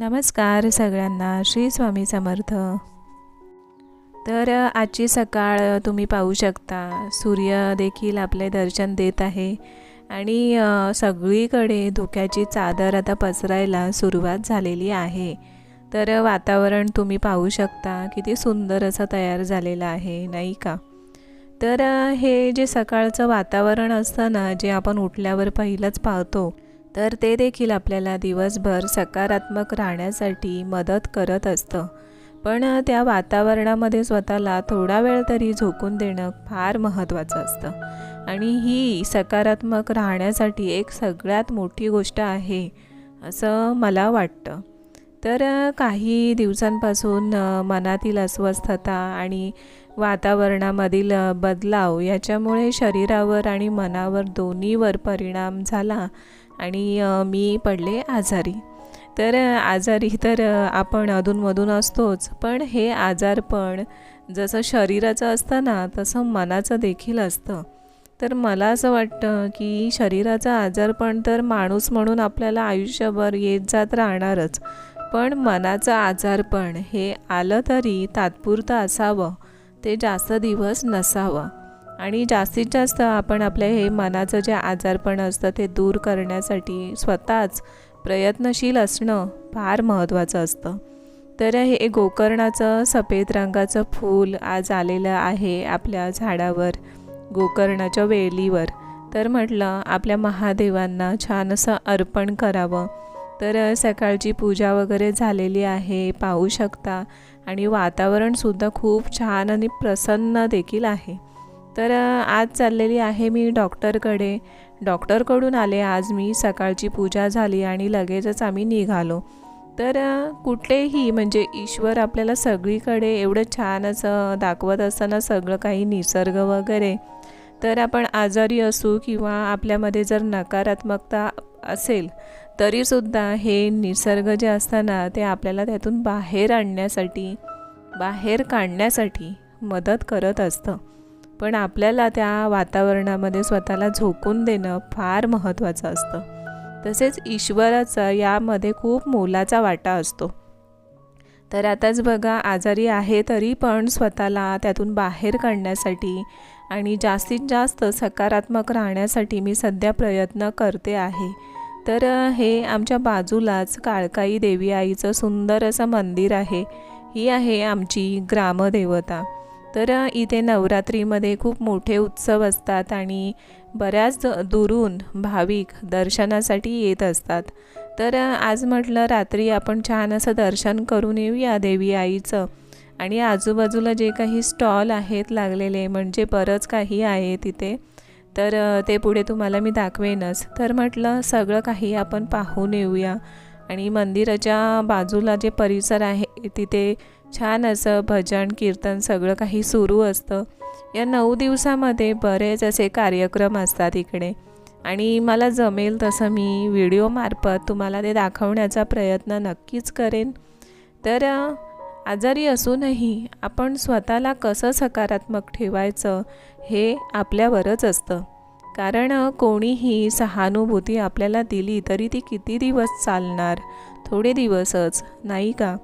नमस्कार सगळ्यांना श्री स्वामी समर्थ. तर आजची सकाळ तुम्ही पाहू शकता. सूर्य देखील आपले दर्शन देत आहे आणि सगळीकडे धुक्याची चादर आता पसरायला सुरुवात झालेली आहे. तर वातावरण तुम्ही पाहू शकता किती सुंदर असं तयार झालेलं आहे नाही का? तर हे जे सकाळचं वातावरण असतं ना जे आपण उठल्यावर पहिलंच पाहतो तर ते देखील आपल्याला दिवसभर सकारात्मक राहण्यासाठी मदत करत असतं. पण त्या वातावरणामध्ये स्वतःला थोडा वेळ तरी झोकून देणं फार महत्त्वाचं असतं. आणि ही सकारात्मक राहण्यासाठी एक सगळ्यात मोठी गोष्ट आहे असं मला वाटतं. तर काही दिवसांपासून मनातील अस्वस्थता आणि वातावरणामधील बदलाव याच्यामुळे शरीरावर आणि मनावर दोन्हीवर परिणाम झाला आणि मी पडले आजारी. तर आजारी तर आपण अधूनमधून असतोच पण हे आजारपण जसं शरीराचं असतं ना तसं मनाचं देखील असतं. तर मला असं वाटतं की शरीराचं आजारपण तर माणूस म्हणून आपल्याला आयुष्यभर येत जात राहणारच. पण मनाचं आजारपण हे आलं तरी तात्पुरतं असावं. ते जास्त दिवस नसावं. आणि जास्तीत जास्त आपण आपल्या हे मनाचं जे आजारपण असतं ते दूर करण्यासाठी स्वतःच प्रयत्नशील असणं फार महत्त्वाचं असतं. तर हे गोकर्णाचं सफेद रंगाचं फूल आज आलेलं आहे आपल्या झाडावर गोकर्णाच्या वेलीवर. तर म्हटलं आपल्या महादेवांना छान असं अर्पण करावं. तर सकाळची पूजा वगैरे झालेली आहे पाहू शकता. आणि वातावरणसुद्धा खूप छान आणि प्रसन्न देखील आहे. तर आज चाललेली आहे मी डॉक्टरकडे. डॉक्टरकडून आले आज मी सकाळची पूजा झाली आणि लगेचच आम्ही निघालो. तर कुठलेही म्हणजे ईश्वर आपल्याला सगळीकडे एवढं छान असं दाखवत असताना सगळं काही निसर्ग वगैरे तर आपण आजारी असू किंवा आपल्यामध्ये जर नकारात्मकता असेल तरीसुद्धा हे निसर्ग जे असताना ते आपल्याला त्यातून बाहेर आणण्यासाठी बाहेर काढण्यासाठी मदत करत असतं. पण आपल्याला त्या वातावरणामध्ये स्वतःला झोकून देणं फार महत्त्वाचं असतं. तसेच ईश्वराचा यामध्ये खूप मोलाचा वाटा असतो. तर आताच बघा आजारी आहे तरी पण स्वतःला त्यातून बाहेर काढण्यासाठी आणि जास्तीत जास्त सकारात्मक राहण्यासाठी मी सध्या प्रयत्न करते आहे. तर हे आमच्या बाजूलाच काळकाई देवी आईचं सुंदर असं मंदिर आहे. ही आहे आमची ग्रामदेवता. तर इथे नवरात्रीमध्ये खूप मोठे उत्सव असतात आणि बऱ्याच दुरून भाविक दर्शनासाठी येत असतात. तर आज म्हटलं रात्री आपण छान असं दर्शन करून येऊया देवी आईचं. आणि आजूबाजूला जे काही स्टॉल आहेत लागलेले म्हणजे बरंच काही आहे तिथे तर ते पुढे तुम्हाला मी दाखवेनच. तर म्हटलं सगळं काही आपण पाहून येऊया. आणि मंदिराच्या बाजूला जे परिसर आहे तिथे छान असं भजन कीर्तन सगळं काही सुरू असतं. या नऊ दिवसामध्ये बरेच असे कार्यक्रम असतात इकडे. आणि मला जमेल तसं मी व्हिडिओमार्फत तुम्हाला ते दाखवण्याचा प्रयत्न नक्कीच करेन. तर आजारी असूनही आपण स्वतःला कसं सकारात्मक ठेवायचं हे आपल्यावरच असतं. कारण कोणीही सहानुभूती आपल्याला दिली तरी ती किती दिवस चालणार? थोडे दिवसच नाही का?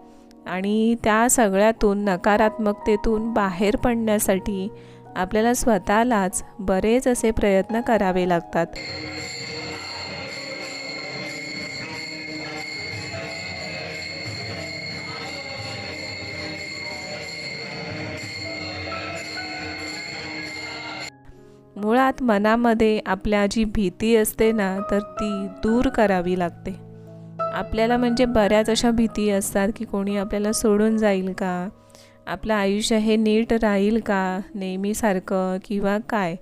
आणि त्या सगळ्यातून नकारात्मकतेतून बाहेर पडण्यासाठी आपल्याला स्वतःलाच बरेच असे प्रयत्न करावे लागतात. मुळात मनामध्ये आपल्या जी भीती असते ना तर ती दूर करावी लागते. आपल्याला म्हणजे बऱ्याच अशा भीती असतात की कोणी आपल्याला सोडून जाईल का? आपलं आयुष्य हे नीट राहील का नेहमीसारखं किंवा काय?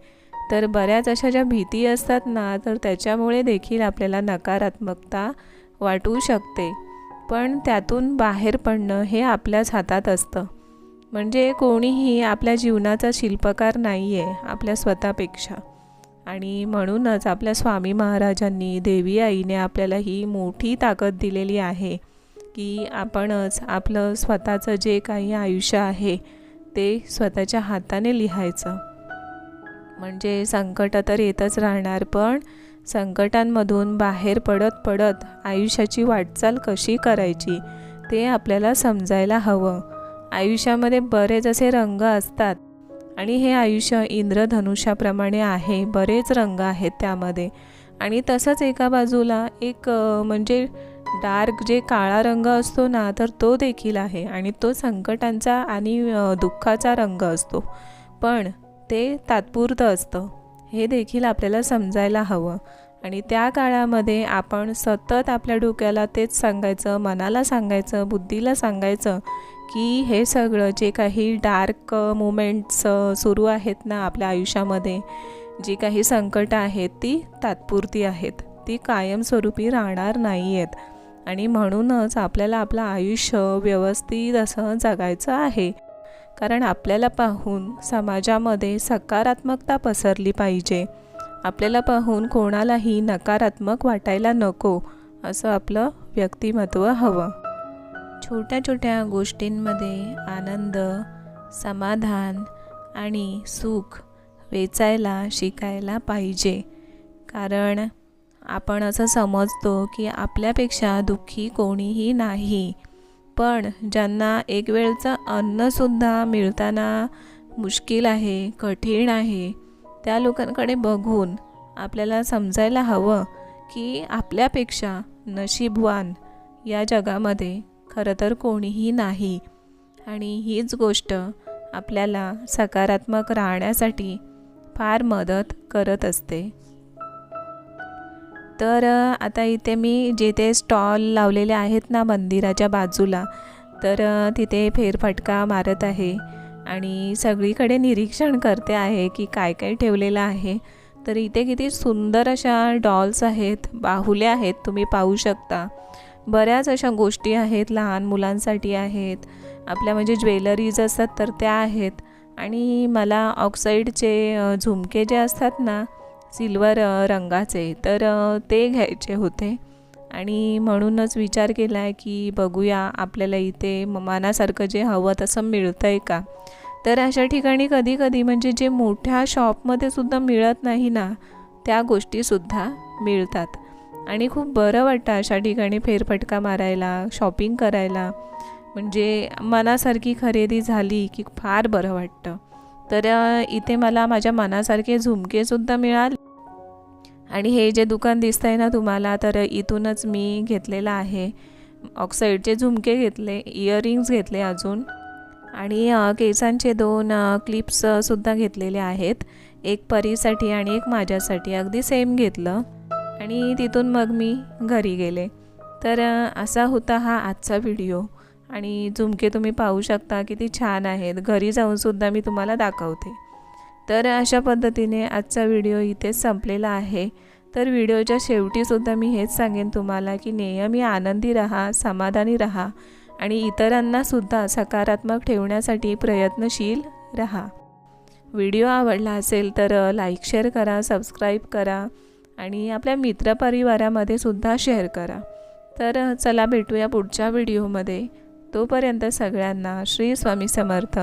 तर बऱ्याच अशा ज्या भीती असतात ना तर त्याच्यामुळे देखील आपल्याला नकारात्मकता वाटू शकते. पण त्यातून बाहेर पडणं हे आपल्याच हातात असतं. म्हणजे कोणीही आपल्या जीवनाचा शिल्पकार नाही आहे आपल्या स्वतःपेक्षा. आणि म्हणूनच आपल्या स्वामी महाराजांनी देवी आईने आपल्याला ही मोठी ताकद दिलेली आहे की आपणच आपलं स्वतःचं जे काही आयुष्य आहे ते स्वतःच्या हाताने लिहायचं. म्हणजे संकट तर येतच राहणार पण संकटांमधून बाहेर पडत पडत आयुष्याची वाटचाल कशी करायची ते आपल्याला समजायला हवं. आयुष्यामध्ये बरेच असे रंग असतात. आणि हे आयुष्य इंद्रधनुष्याप्रमाणे आहे बरेच रंग आहेत त्यामध्ये. आणि तसंच एका बाजूला एक म्हणजे डार्क जे काळा रंग असतो ना तर तो देखील आहे आणि तो संकटांचा आणि दुःखाचा रंग असतो. पण ते तात्पुरतं असतं. हे देखील आपल्याला समजायला हवं. आणि त्या काळामध्ये आपण सतत आपल्या डोक्याला तेच सांगायचं मनाला सांगायचं बुद्धीला सांगायचं की हे सगळं जे काही डार्क मुमेंट्स सुरू आहेत ना आपल्या आयुष्यामध्ये जी काही संकटं आहेत ती तात्पुरती आहेत. ती कायमस्वरूपी राहणार नाही आहेत आणि म्हणूनच आपल्याला आपलं आयुष्य व्यवस्थित असं जगायचं आहे. कारण आपल्याला पाहून समाजामध्ये सकारात्मकता पसरली पाहिजे. आपल्याला पाहून कोणालाही नकारात्मक वाटायला नको असं आपलं व्यक्तिमत्व हवं. छोट्या छोट्या गोष्टींमध्ये आनंद समाधान आणि सुख वेचायला शिकायला पाहिजे. कारण आपण असं समजतो की आपल्यापेक्षा दुःखी कोणीही नाही. पण ज्यांना एक वेळचं अन्नसुद्धा मिळताना मुश्किल आहे कठीण आहे त्या लोकांकडे बघून आपल्याला समजायला हवं की आपल्यापेक्षा नशीबवान या जगामध्ये खरं तर कोणीही नाही. आणि हीच गोष्ट आपल्याला सकारात्मक राहण्यासाठी फार मदत करत असते. तर आता इथे मी जिथे स्टॉल लावलेले आहेत ना मंदिराच्या बाजूला तर तिथे फेरफटका मारत आहे. आणि सगळीकडे निरीक्षण करते आहे की काय काय ठेवलेलं आहे. तर इथे किती सुंदर अशा डॉल्स आहेत बाहुल्या आहेत तुम्ही पाहू शकता. बऱ्याच अशा गोष्टी आहेत लहान मुलांसाठी आहेत. आपल्या म्हणजे ज्वेलरीज असतात तर त्या आहेत. आणि मला ऑक्साईडचे झुमके जे असतात ना सिल्वर रंगाचे तर ते घ्यायचे होते. आणि म्हणूनच विचार केला आहे की बघूया आपल्याला इथे म- मनासारखं जे हवं तसं मिळतं आहे का? तर अशा ठिकाणी कधी कधी म्हणजे जे मोठ्या शॉपमध्ये सुद्धा मिळत नाही ना त्या गोष्टीसुद्धा मिळतात. आणि खूप बरं वाटतं अशा ठिकाणी फेरफटका मारायला शॉपिंग करायला. म्हणजे मनासारखी खरेदी झाली की फार बरं वाटतं. तर इथे मला माझ्या मनासारखे झुमकेसुद्धा मिळाले. आणि हे जे दुकान दिसतं आहे ना तुम्हाला तर इथूनच मी घेतलेलं आहे. ऑक्साईडचे झुमके घेतले इयरिंग्स घेतले अजून. आणि केसांचे दोन क्लिप्ससुद्धा घेतलेले आहेत. एक परीसाठी आणि एक माझ्यासाठी. अगदी सेम घेतलं. आणि तिथून मग मी घरी गेले. तर असा होता हा आजचा व्हिडिओ. आणि झुमके तुम्ही पाहू शकता किती छान आहेत. घरी जाऊनसुद्धा मी तुम्हाला दाखवते. तर अशा पद्धतीने आजचा व्हिडिओ इथेच संपलेला आहे. तर व्हिडिओच्या शेवटीसुद्धा मी हेच सांगेन तुम्हाला की नेहमी आनंदी राहा समाधानी राहा आणि इतरांनासुद्धा सकारात्मक ठेवण्यासाठी प्रयत्नशील राहा. व्हिडिओ आवडला असेल तर लाईक शेअर करा सबस्क्राईब करा. आणि आपल्या मित्रपरिवारामध्ये सुद्धा शेअर करा. तर चला भेटूया पुढच्या व्हिडिओमध्ये तोपर्यंत सगळ्यांना श्री स्वामी समर्थ.